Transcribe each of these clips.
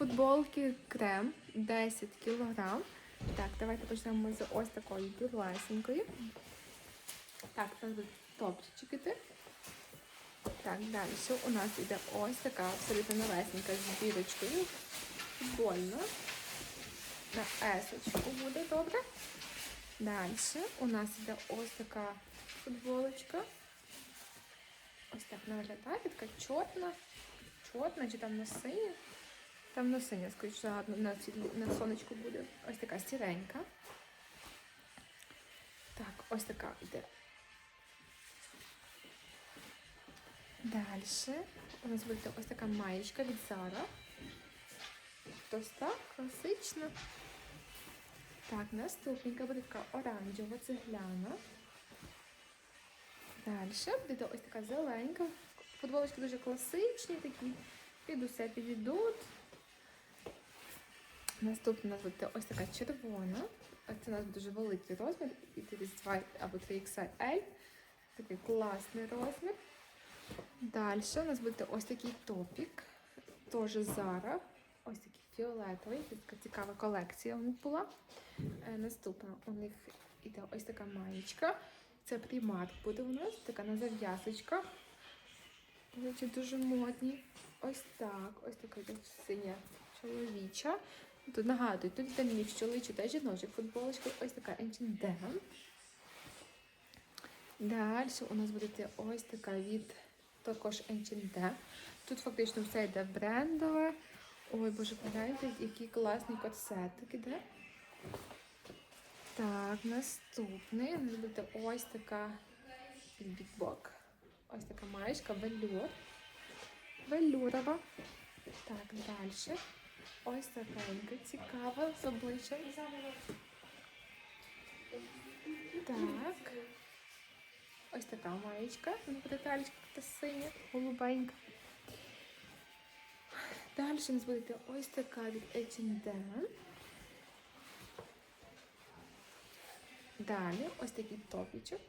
Футболки крем 10 кг. Так, давайте почнемо з ось такої білесенької. Так, це топчики. йти. Так, далі у нас йде ось така абсолютно новесенька з бірочкою. Футбольна. На есочку буде добре. Далі у нас йде ось така футболочка. Ось так вона виглядає, така чорна, чорна чи там на синя. Там на синя, скоріше, гарно на, на сонечку буде. Ось така сіренька. Так, ось така йде. Далі у нас буде ось така маєчка від Zara. Ось так, класична. Так, наступненька буде така оранжева цегляна. Далі буде ось така зеленька. Футболочки дуже класичні такі. Під усе підійдуть. Наступна у нас буде ось така червона. Це у нас дуже великий розмір. І 32 або 3XL. Такий класний розмір. Далі у нас буде ось такий топік. Теж Zara. Ось такий фіолетовий. Така цікава колекція у них була. Е, Наступна у них іде ось така маєчка. Це примат буде у нас, така на зав'язочках. Дуже модні. Ось так. Ось така синя чоловіча. Тут нагадую, тут йде мікс чоловічий та жіночий футболочка. Ось така H&M. Далі у нас буде ось така від також H&M. Тут фактично все йде брендове. Ой, боже, погляньте, який класний корсетик іде. Так, наступний. У нас буде ось така бікбок. Ось така маєчка, велюр. Велюрова. Так, далі. Ось такенька, цікава з обличчям. Так. Ось така маєчка. Деталічка та синя, голубенька. Далі у нас буде ось така від H&M. Далі ось такий топічок.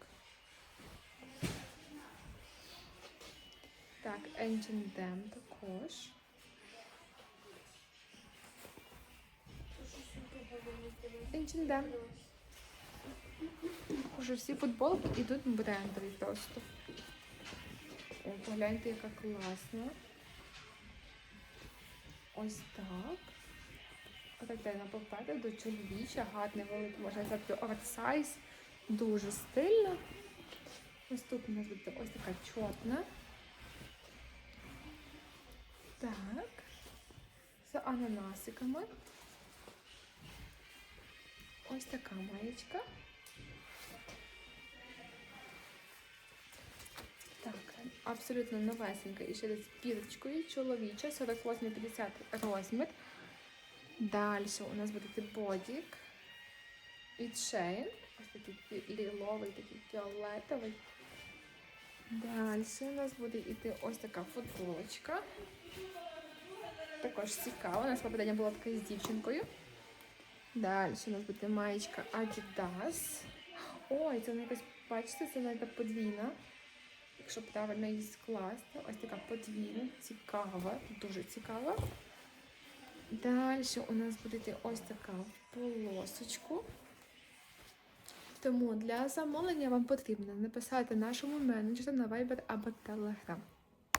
Так, H&M також. H&M. Уже всі футболки йдуть брендові просто. О, погляньте, яка класна. Ось так. На попереду чоловіча, гарний великий, можна сказати, оверсайз. Дуже стильно. Наступна у нас буде ось така чорна. Так. З ананасиками. Ось така маєчка. Так, абсолютно новесенька і ще з пірочкою чоловіча, 48-50 розмір. Далі у нас буде бодік від Shein. Ось такий ліловий, такий фіолетовий. Далі у нас буде йти ось така футболочка. Також цікава. У нас попередня була така з дівчинкою. Далі у нас буде маєчка Adidas. Ой, це вона якась, бачите, це навіть подвійна. Якщо правильно її скласти, ось така подвійна, цікава, дуже цікава. Далі у нас буде ось така полосочку. Тому для замовлення вам потрібно написати нашому менеджеру на Viber або Telegram.